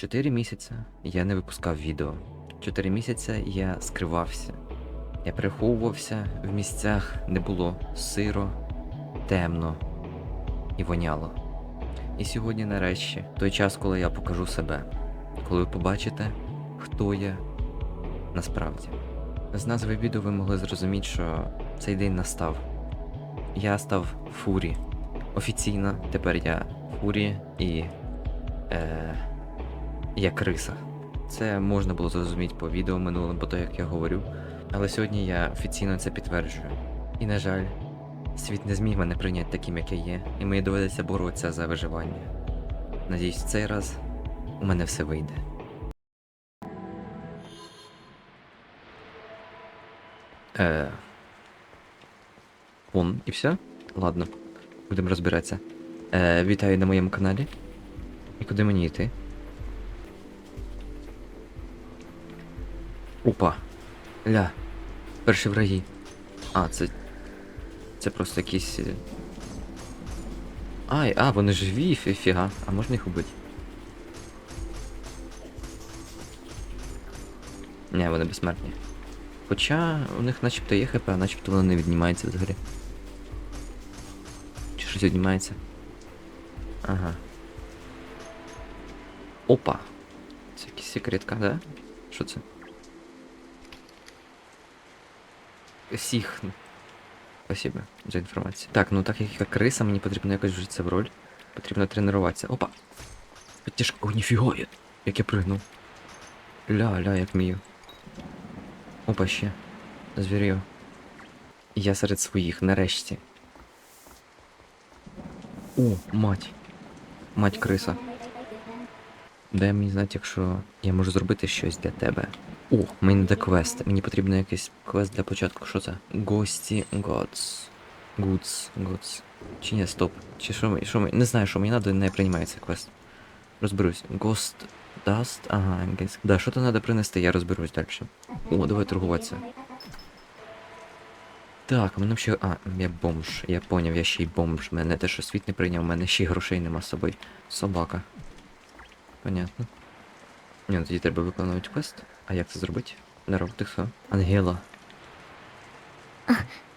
Чотири місяці я не випускав відео. Чотири місяці я скривався. Я переховувався в місцях, де було сиро, темно і воняло. І сьогодні, нарешті, той час, коли я покажу себе, коли ви побачите, хто я насправді. З назви відео ви могли зрозуміти, що цей день настав. Я став Фурі. Офіційно тепер я Фурі і. Е, я криса. Це можна було зрозуміти по відео минулому, по то, як я говорю. Але сьогодні я офіційно це підтверджую. І, на жаль, світ не зміг мене прийняти таким, як я є, і мені доведеться боротися за виживання. Надіюсь, в цей раз у мене все вийде. Е... Он, і все? Ладно, будемо розбиратися. Е, вітаю на моєму каналі. І куди мені йти? Опа. Ля. Перші враги. А, це. Це просто якісь. е, Ай, а, вони живі, фі- фіга. А можна їх убити? Ні, вони безсмертні. Хоча у них начебто є хп, а начебто воно не віднімається взагалі. Чи щось віднімається? Ага. Опа. Це якась секретка, да? Що це? Всіх. Спасибо за інформацію. Так, ну так як я криса, мені потрібно якось вжитися в роль. Потрібно тренуватися. Опа! Тяжко. О, ніфіга, я- як я пригнув. Ля, ля, як вмію. Опа, ще. Звірю. Я серед своїх, нарешті. О, мать. Мать криса. Дай мені знати, якщо я можу зробити щось для тебе. О, мені не квест. Мені потрібен якийсь квест для початку. Що це? Гості Gods. Goods. Goods. Чи ні, стоп. Чи що ми? Що ми? Не знаю, що мені треба, не приймається квест. Розберусь. Ghost Dust. Ага, англійська. Да, що то треба принести, я розберусь далі. О, давай торгуватися. Так, мене ще. А, я бомж. Я поняв, я ще й бомж. Мене те, що світ не прийняв, у мене ще й грошей нема з собою. Собака. Понятно. Ні, ну тоді треба виконувати квест. А як це зробити? Здорово, ти хто? Ангела.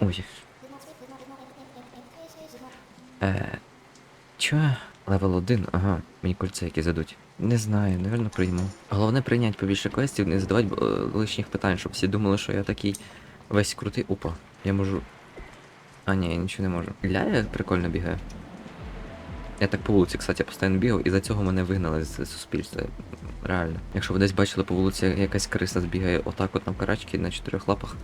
Ой. Е. Чо? Левел 1? Ага, мені кольце які задуть. Не знаю, напевно прийму. Головне прийняти побільше квестів, не задавати е, лишніх питань, щоб всі думали, що я такий весь крутий. Опа, я можу. А, ні, я нічого не можу. Ля, я прикольно бігаю. Я так по вулиці, кстати, постійно бігав, і за цього мене вигнали з суспільства. Реально. Якщо ви десь бачили по вулиці, якась криса збігає отак от на карачки на чотирьох лапах,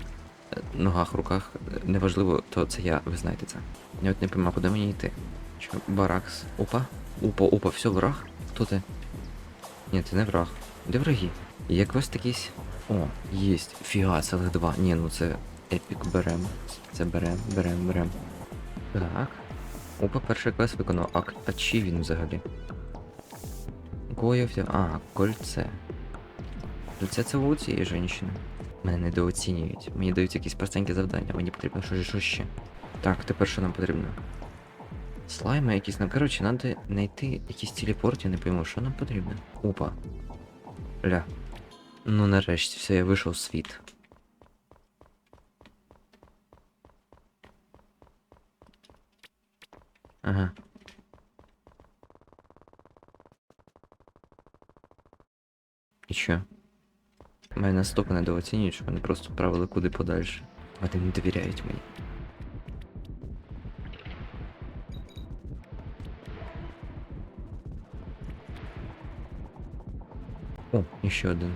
е, ногах, руках, е, неважливо, то це я, ви знаєте це. Я от не пойму, куди мені йти. Що, баракс. Опа. Опа, опа, все, враг? Хто ти? Ні, ти не враг. Де враги? Є квест якийсь? О, єсть. Фіга, цілих два. Ні, ну це епік берем. Це берем, берем, берем. Так. Опа, перший квест виконав. А, а чи він взагалі? Кого взяв? А, кольце. Кольце це у цієї жінки. Мене недооцінюють. Мені дають якісь простенькі завдання, мені потрібно щось що ще. Так, тепер що нам потрібно? Слайми якісь, нам, коротше, треба знайти якісь телепорт, я не пойму, що нам потрібно. Опа. Ля. Ну нарешті, все, я вийшов в світ. Ага. І що? Мене настільки недооцінюють, що вони просто правили куди подальше. Вони не довіряють мені. О, іще один.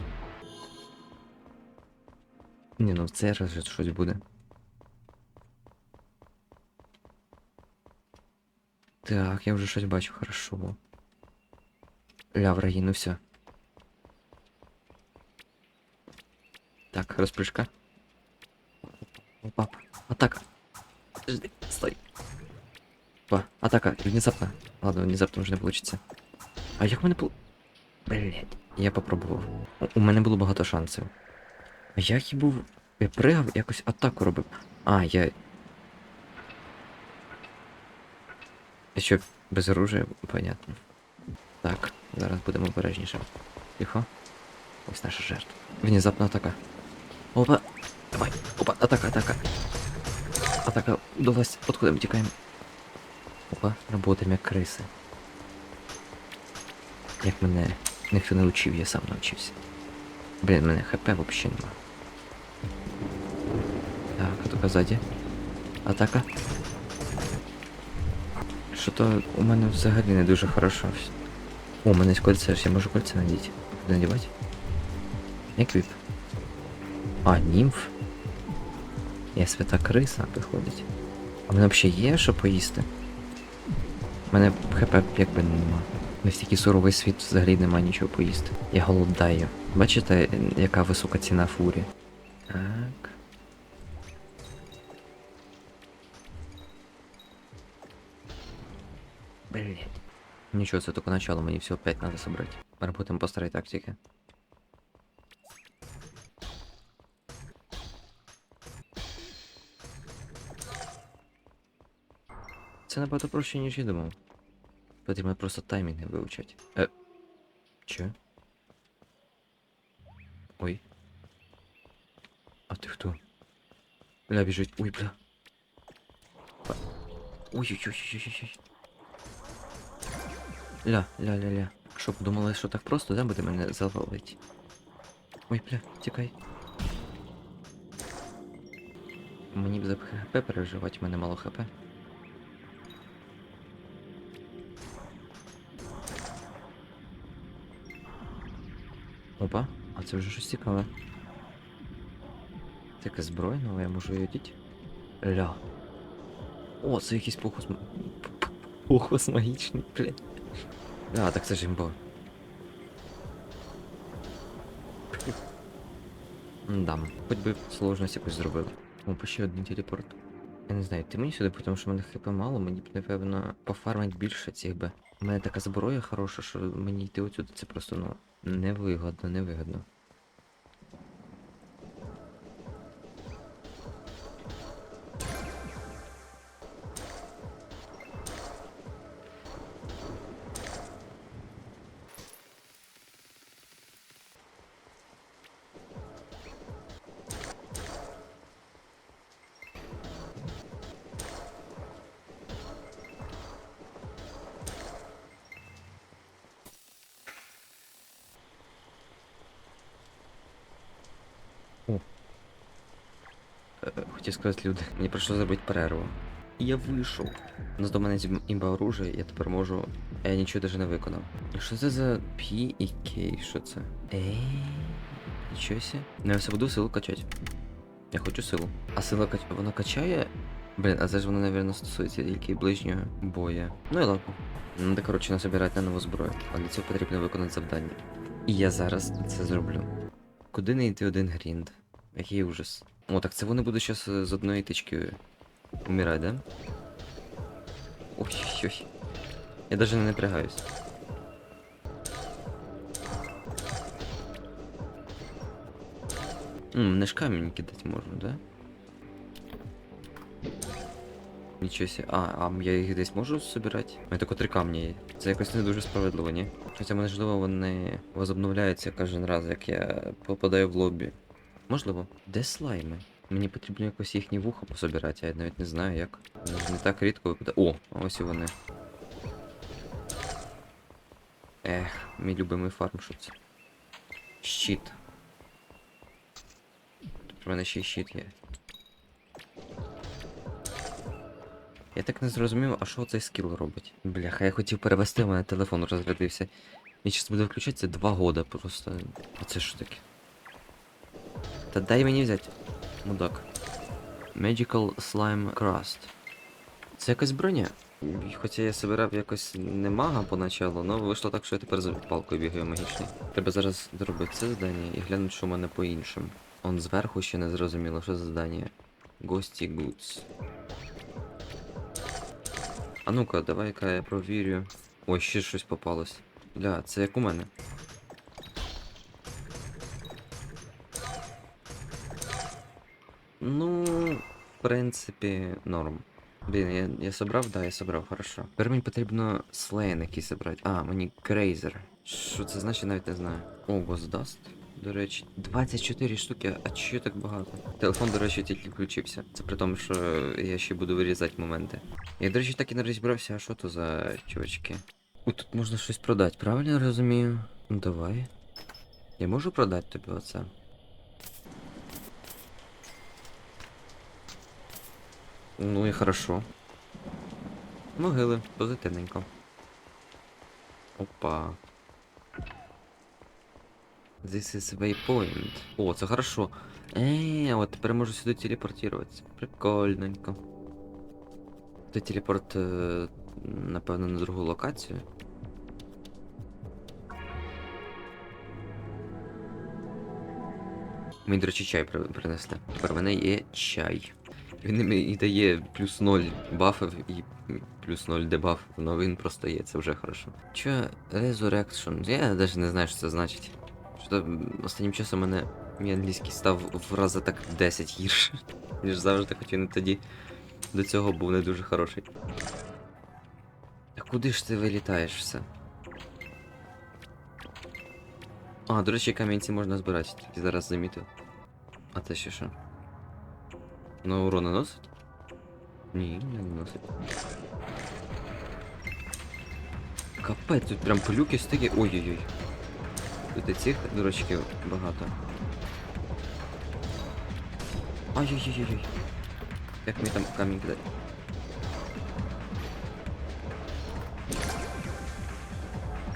Ні, ну в цей раз щось буде. Так, я вже щось бачу, хорошо. Ля, враги, ну все. Так, розпрыжка. Опа, атака. Подожди, стой. Опа, атака, внезапно. Ладно, внезапно уже не получится. А як в мене пол... Блять, я попробував. У мене було багато шансів. А як я був. Я пригав, якось атаку робив. А, я. що, без оружия? Понятно. Так, Зараз будемо обережніше. Тихо. Ось наша жертва. Внезапна атака. Опа! Давай! Опа! Атака, атака! Атака удалась. Откуда мы тікаємо? Опа, работаємо як криси. Як мене ніхто не учив, я сам навчився. Блін, мене хп вообще нема. Так, атака ззаді. Атака. Що то у мене взагалі не дуже хорошо. О, у мене є кольце, я можу кольце надіти. Надівати? Як віп? А, німф? Я свята криса виходить. А в мене взагалі є що поїсти? У мене хп якби нема. На такий суровий світ взагалі нема нічого поїсти. Я голодаю. Бачите, яка висока ціна фурі? Ничего, это только начало, мне все опять надо собрать. Работаем по старой тактике. Це набагато проще, ніж я думав. Просто таймінги вивчати. Е. Че? Ой. А ти хто? Бля, біжить. Ой, бля. Ой-ой-ой-ой-ой-ой. Ля, ля, ля, ля. Що, подумали, що так просто, да, буде мене завалить? Ой, бля, тікай. Мені б за хп переживати, в мене мало хп. Опа, а це вже щось цікаве. Таке зброя нова, я можу її одіти. Ля. О, це якийсь похос... м- п- п- Похос магічний, блядь. А, так це ж імбо. Да, хоч би сложність якось зробили. По ще один телепорт. Я не знаю, ти мені сюди, тому що в мене хп мало, мені б, напевно, пофармить більше цих би. У мене така зброя хороша, що мені йти отсюди це просто, ну, невигодно, невигодно. Хотів сказати люди, мені прийшло зробити перерву. І я вийшов. Ну, до мене імба оружие, я тепер можу. Я нічого навіть не виконав. Що це за P і K? Що це? Ей. Нічого сі. Ну я все буду силу качати. Я хочу силу. А сила кач... вона качає. Блін, а це ж воно, напевно, стосується тільки ближнього боя. Ну і ладно. Надо, коротше, насобирати на нову зброю. А для цього потрібно виконати завдання. І я зараз це зроблю. Куди не йти один грінд? Який ужас. О, так це вони будуть зараз з одної тички умирати, да? Ой-ой-ой. Я даже не напрягаюсь. М, не ж камень кидать можно, да? Нічого себе. А, а я їх десь можу собирати? У мене тільки три камні є. Це якось не дуже справедливо, ні? Хоча можливо вони возобновляються кожен раз, як я попадаю в лобі. Можливо. Де слайми? Мені потрібно якось їхні вуха пособирати, я навіть не знаю як. Не так рідко випадає. О, ось і вони. Ех, мій любимий фарм, що це? Щит. Тут в мене ще й щит є. Я так не зрозумів, а що цей скіл робить? Бляха, я хотів перевести, у мене телефон розрядився. Він зараз буде включатися два года просто. А це що таке? Та дай мені взяти. Мудак. Magical Slime Crust. Це якась броня. Хоча я собирав якось не мага поначалу, але вийшло так, що я тепер за палкою бігаю магічний. Треба зараз доробити це завдання і глянути, що в мене по іншим. Он зверху ще не зрозуміло, що за завдання. Гості Goods. А ну-ка, давай-ка я провірю. Ой, ще щось попалось. Бля, це як у мене. Ну, в принципі, норм. Блін, я, я собрав, да, я собрав, хорошо. Тепер мені потрібно слейн якийсь забрати. А, мені крейзер. Що це значить, навіть не знаю. О, Ghost До речі, 24 штуки, а чого так багато? Телефон, до речі, тільки включився. Це при тому, що я ще буду вирізати моменти. Я, до речі, так і не розібрався, а що то за чувачки. О, тут можна щось продати, правильно я розумію? Ну давай. Я можу продати тобі оце? Ну і хорошо. Могили, позитивненько. Опа. This is waypoint. О, це хорошо. Е, от тепер можу сюди телепортуватися. Прикольненько. Це телепорт, е, напевно, на другу локацію. Мені, до речі, чай принесли. Тепер в мене є чай. Він мені дає плюс 0 бафів і плюс 0 дебаф, але він просто є, це вже хорошо. Чо, Resurrection? Я навіть не знаю, що це значить. М, останнім часом у мене мій англійський став в рази так 10 гірше, ніж завжди, хоч він тоді до цього був не дуже хороший. Та куди ж ти вилітаєш все? А, до речі, камінці можна збирати, тільки зараз замітив. А це ще що? Ну, урон наносить? Ні, не наносить. Капець, тут прям пилюки стики. Ой-ой-ой. Тут і цих дурачків багато. Ай-яй-яй-яй. Як мені там камінь кидати?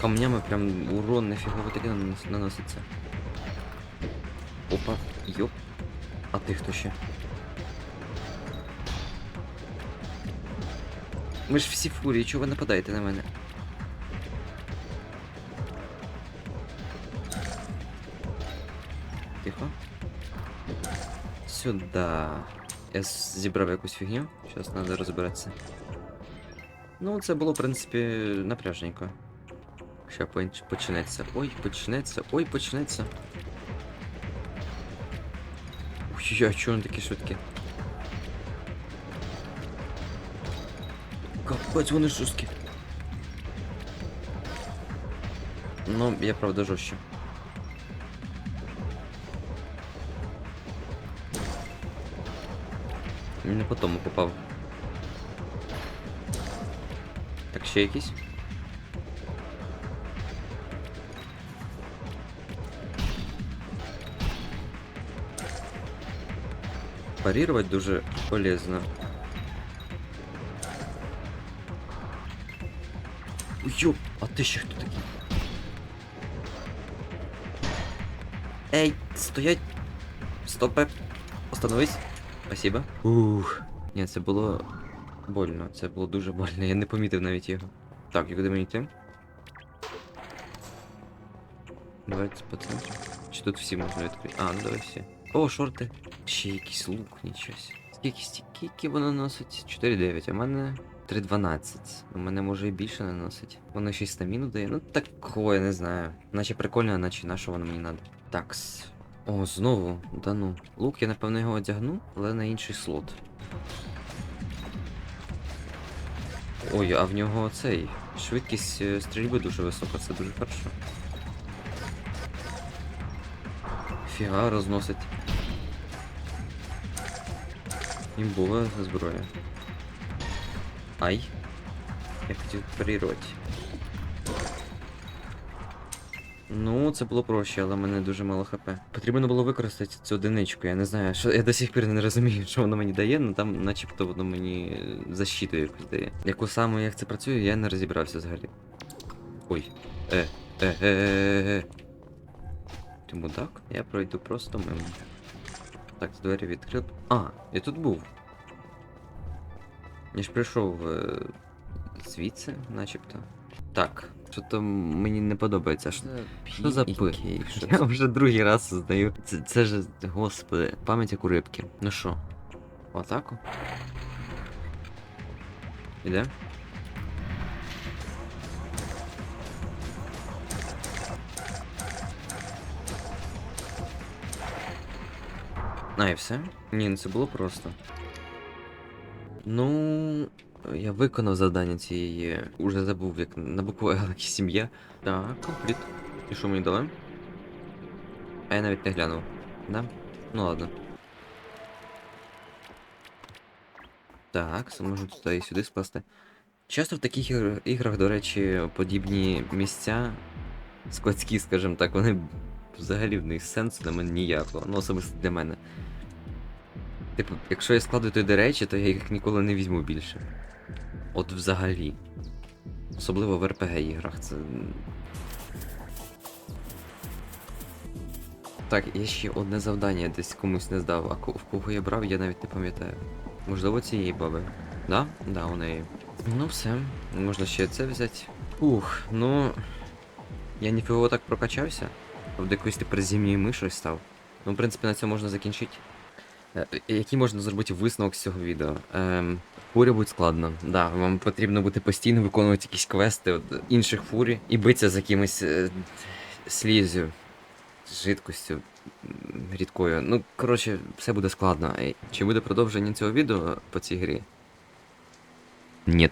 Камнями прям урон нафігово таки нанос- наноситься. Опа, йоп. А ти хто ще? Ми ж всі фурії, чого ви нападаєте на мене? Сюда. Я зібрав якусь фігню. Зараз треба розбиратися. Ну, це було, в принципі, напряжненько. Ще почнеться. Ой, почнеться. Ой, почнеться. Ой, а чого вони такі швидкі? Капець, вони жорсткі. Ну, я правда жорстче. Не по тому попав. Так, ще? Парировать дуже полезно. Ёп, а ти ще хто такий? Ей, стоять! Стопе! Остановись! Спасибо. Ух. Ні, це було больно. Це було дуже больно. Я не помітив навіть його. Так, і куди мені йти? Давайте по центру. Чи тут всі можна відкрити? А, ну давай всі. О, шорти. Ще якийсь лук, нічого. сі. Скільки стільки воно носить? 4,9, а в мене 3,12. У мене може і більше не носить. Воно ще й стаміну дає. Ну такое, я не знаю. Наче прикольно, наче на що воно мені надо. Такс. О, знову. Да ну. Лук, я напевно його одягну, але на інший слот. Ой, а в нього цей. Швидкість е, стрільби дуже висока, це дуже хорошо. Фіга розносить. Імбова зброя. Ай. Я хотів парірувати. Ну, це було проще, але в мене дуже мало хп. Потрібно було використати цю одиничку. Я не знаю, що я до сих пір не розумію, що воно мені дає, але там начебто воно мені е, защиту якусь дає. Яку саме як це працює, я не розібрався взагалі. Ой. Е, е, е, е, е. Ти мудак? Я пройду просто мимо. Так, двері відкрив. А, я тут був. Я ж прийшов е, звідси, начебто. Так, що то мені не подобається. Що, що за пи? Я вже другий раз здаю. Це, це ж, господи, пам'ять як у рибки. Ну що? В атаку? Іде? А, і все? Ні, ну це було просто. Ну. Я виконав завдання цієї. Уже забув, як на букву Л сім'я. Так, компліт. І що мені дали? А я навіть не глянув. Да? Ну ладно. Так, можу туди і сюди скласти. Часто в таких іграх, до речі, подібні місця, складські, скажімо так, вони взагалі в них сенсу для мене ніякого. Ну, особисто для мене. Типу, якщо я складу туди речі, то я їх ніколи не візьму більше. От взагалі. Особливо в РПГ іграх. Це. Так, є ще одне завдання десь комусь не здав, а в кого я брав, я навіть не пам'ятаю. Можливо, цієї баби. Да? Да, у неї. Ну все, можна ще це взяти. Ух, ну. Я ніфігово так прокачався. Правда, якоюсь тепер зімньою мишою став. Ну, в принципі, на цьому можна закінчити. Е, Який можна зробити висновок з цього відео? Ем, фурі будь складно. Да, вам потрібно бути постійно виконувати якісь квести от, інших фурі і битися з якимось е, слізю, жидкостю рідкою. Ну, коротше, все буде складно. Е, Чи буде продовження цього відео по цій грі? Ні.